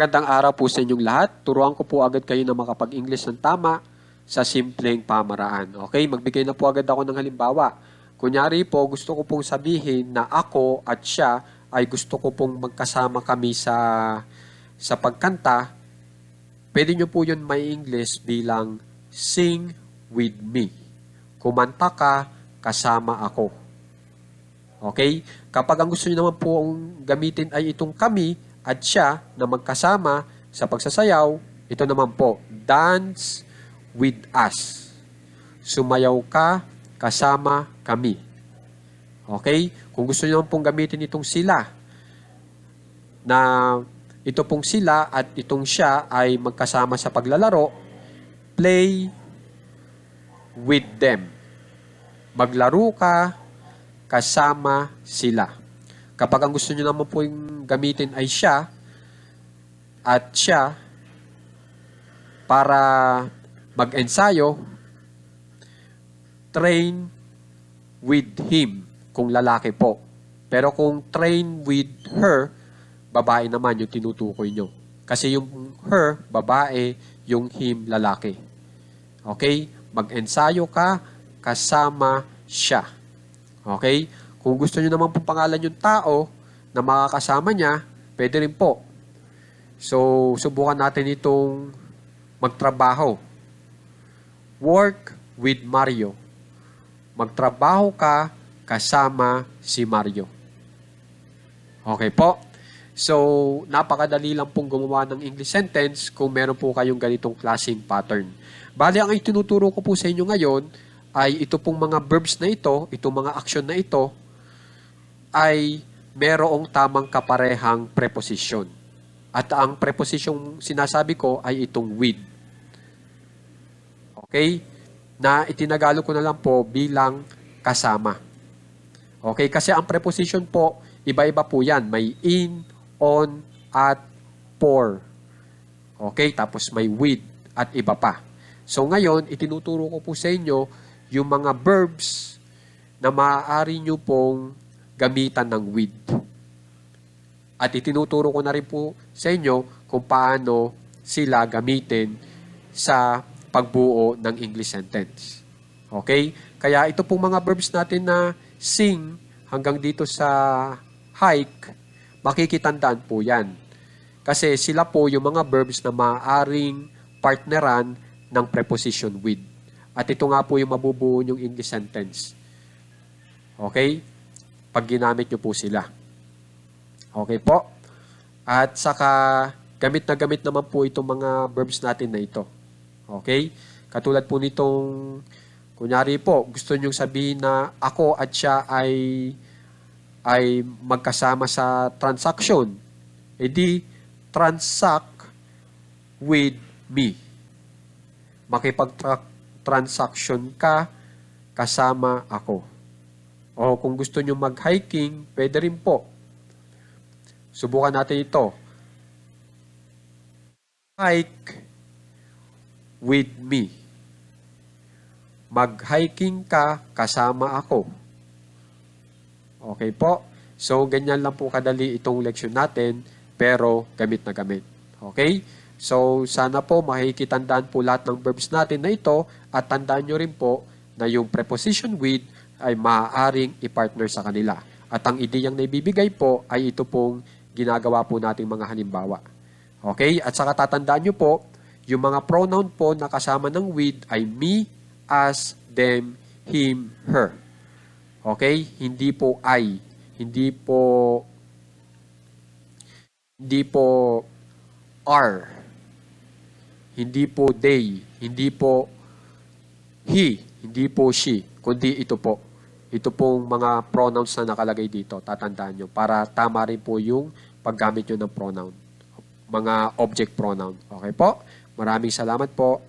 Magandang araw po sa inyong lahat. Turuan ko po agad kayo na makapag-English ng tama sa simpleng pamaraan. Okay, magbigay na po agad ako ng halimbawa. Kunyari po, gusto ko pong sabihin na ako at siya ay gusto ko pong magkasama kami sa sa pagkanta. Pwede nyo po yun may English bilang sing with me. Kumanta ka, kasama ako. Okay? Kapag ang gusto nyo naman po gamitin ay itong kami at siya na magkasama sa pagsasayaw, ito naman po, dance with us. Sumayaw ka, kasama kami. Okay? Kung gusto nyo pong gamitin itong sila, na ito pong sila at itong siya ay magkasama sa paglalaro, play with them. Maglaro ka, kasama sila. Kapag ang gusto nyo naman po yung gamitin ay siya at siya para mag-ensayo, train with him kung lalaki po. Pero kung train with her, babae naman yung tinutukoy nyo. Kasi yung her, babae, yung him, lalaki. Okay? Mag-ensayo ka, kasama siya. Okay? Kung gusto nyo naman po pangalan yung tao na makakasama niya, pwede rin po. So, subukan natin itong magtrabaho. Work with Mario. Magtrabaho ka kasama si Mario. Okay po? So, napakadali lang pong gumawa ng English sentence kung meron po kayong ganitong klaseng pattern. Bali, ang itinuturo ko po sa inyo ngayon ay ito pong mga verbs na ito, itong mga action na ito, ay merong tamang kaparehang preposition. At ang preposition sinasabi ko ay itong with. Okay? Na itinagalo ko na lang po bilang kasama. Okay? Kasi ang preposition po, iba-iba po yan. May in, on, at, for. Okay? Tapos may with at iba pa. So ngayon, itinuturo ko po sa inyo yung mga verbs na maaari nyo pong gamitan ng with. At itinuturo ko na rin po sa inyo kung paano sila gamitin sa pagbuo ng English sentence. Okay? Kaya ito pong mga verbs natin na sing hanggang dito sa hike, makikitandaan po yan. Kasi sila po yung mga verbs na maaaring partneran ng preposition with. At ito nga po yung mabubuo yung English sentence. Okay? Pag ginamit nyo po sila. Okay po? At saka, gamit na gamit naman po itong mga verbs natin na ito. Okay? Katulad po nitong, kunyari po, gusto nyong sabihin na ako at siya ay ay magkasama sa transaction. E di, transact with me. Makipag-transaction ka kasama ako. O kung gusto nyo mag-hiking, pwede rin po. Subukan natin ito. Hike with me. Mag-hiking ka kasama ako. Okay po? So, ganyan lang po kadali itong leksyon natin, pero gamit na gamit. Okay? So, sana po makikitandaan po lahat ng verbs natin na ito at tandaan nyo rin po na yung preposition with ay maaaring i-partner sa kanila. At ang ideyang naibibigay po ay ito pong ginagawa po nating mga halimbawa. Okay? At saka tatandaan nyo po, yung mga pronoun po na kasama ng with ay me, us, them, him, her. Okay? Hindi po I. Hindi po hindi po are. Hindi po they. Hindi po he. Hindi po she. Kundi ito po. Ito pong mga pronouns na nakalagay dito. Tatandaan nyo. Para tama rin po yung paggamit nyo ng pronoun. Mga object pronoun. Okay po? Maraming salamat po.